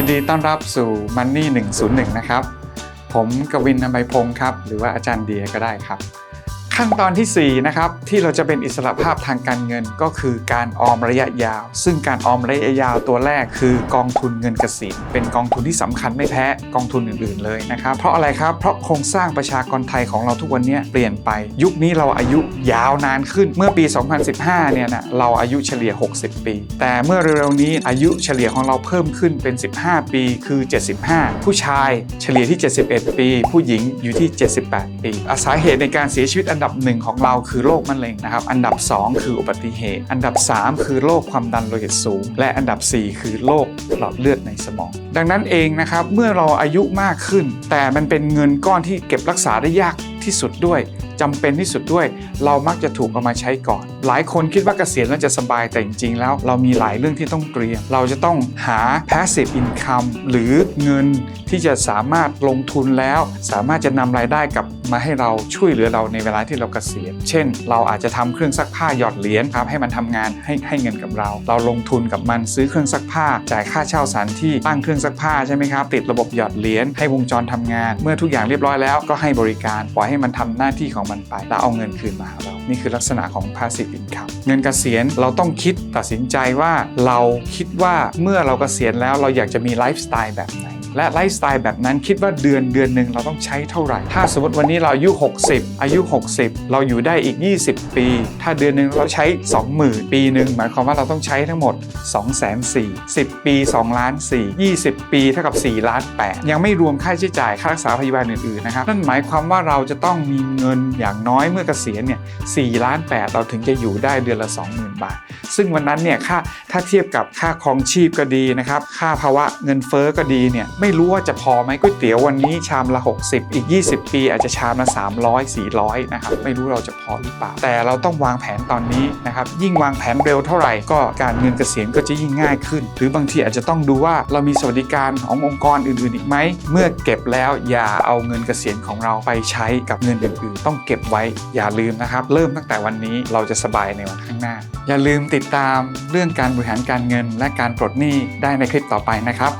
ยินดีต้อนรับสู่ Money 101 นะครับ ผมกวินนำไบพงศ์ครับ หรือว่าอาจารย์เดียก็ได้ครับ ขั้นตอนทีสี่ 4 นะครับ ที่เราจะเป็นอิสระภาพทางการเงินก็คือการออมระยะยาว ซึ่งการออมระยะยาวตัวแรกคือกองทุนเงินเกษียณเป็นกองทุนที่สำคัญไม่แพ้กองทุนอื่น ๆ เลยนะครับ เพราะอะไรครับ เพราะโครงสร้างประชากรไทยของเราทุกวันนี้เปลี่ยนไป ยุคนี้เราอายุยาวนานขึ้นเมื่อปี 2015 เนี่ยนะเราอายุเฉลี่ย 60 ปี แต่เมื่อเร็วๆนี้อายุเฉลี่ยของเราเพิ่มขึ้นเป็น 15 ปีคือ 75 ผู้ชายเฉลี่ยที่ 71 ปี ผู้หญิงอยู่ที่ 78 ปีอาสาเหตุในการเสียชีวิตอันดับับหนึ่งของเราคือโรคมะเร็งนะครับ อันดับ 2 คืออุบัติเหตุ อันดับ 3 คือโรคความดันโลหิตสูง และอันดับ 4 คือโรคหลอดเลือดในสมอง ดังนั้นเองนะครับ เมื่อเราอายุมากขึ้น แต่มันเป็นเงินก้อนที่เก็บรักษาได้ยากที่สุดด้วย จำเป็นที่สุดด้วย เรามักจะถูกเอามาใช้ก่อน หลายคนคิดว่าเกษียณแล้วจะสบายแต่จริงๆแล้ว เรามีหลายเรื่องที่ต้องเตรียม เราจะต้องหา passive income หรือเงินที่จะสามารถลงทุนแล้ว สามารถจะนำรายได้กลับมาให้เราช่วยเหลือเราในเวลาที่เราเกษียณ เช่น เราอาจจะทำเครื่องซักผ้าหยอดเหรียญครับให้มันทำงานให้ให้เงินกับเรา เราลงทุนกับมันซื้อเครื่องซักผ้า จ่ายค่าเช่าสถานที่ตั้งเครื่องซักผ้าใช่ไหมครับติดระบบหยอดเหรียญให้วงจรทำงาน เมื่อทุกอย่างเรียบร้อยแล้วก็ให้บริการปล่อยให้มันทำหน้าที่ของมันไป แล้วเอาเงินคืนมาหาเรา นี่คือลักษณะของ passive income เงินเกษียณเราต้องคิดตัดสินใจว่าเราคิดว่าเมื่อเรากเกษียณแล้วเราอยากจะมีไลฟ์สไตล์แบบไหนและไลฟ์สไตล์แบบนั้นคิดว่าเดือนเดือนหนึ่งเราต้องใช้เท่าไหร่ ถ้าสมมติวันนี้เราอายุ 60 อายุ 60 เราอยู่ได้อีก 20 ปี ถ้าเดือนหนึ่งเราใช้ 20,000 ปีหนึ่งหมายความว่าเราต้องใช้ทั้งหมด 2 4 0 0 0 10 ปี 2 ล้าน 4 20 ปีเท่ากับ 4 ล้าน 8 ยังไม่รวมค่าใช้จ่ายค่ารักษาพยาบาลอื่นๆนะครับ นั่นหมายความว่าเราจะต้องมีเงินอย่างน้อยเมื่อเกษียณเนี่ย4ล้าน8เราถึงจะอยู่ได้เดือนละ 20,000 บาท ซึ่งวันนั้นเนี่ยค่า ถ้าเทียบกับค่าครองชีพก็ดีนะครับ ค่าภาวะเงินเฟ้อก็ดีเนี่ย ไม่รู้ว่าจะพอไหมก๋วยเตี๋ยววันนี้ชามละ 60 อีก 20 ปีอาจจะชามละ 300 400 นะครับ ไม่รู้เราจะพอหรือเปล่า แต่เราต้องวางแผนตอนนี้นะครับ ยิ่งวางแผนเร็วเท่าไหร่ ก็การเงินเกษียณก็จะยิ่งง่ายขึ้น หรือบางทีอาจจะต้องดูว่าเรามีสวัสดิการขององค์กรอื่นๆ อีกไหม เมื่อเก็บแล้วอย่าเอาเงินเกษียณของเราไปใช้กับเงินอื่นๆ ต้องเก็บไว้อย่าลืมนะครับ เริ่มตั้งแต่วันนี้เราจะสบายในวันข้างหน้า อย่าลืมติดตามเรื่องการบริหารการเงินและการปลดหนี้ได้ในคลิปต่อไปนะครับ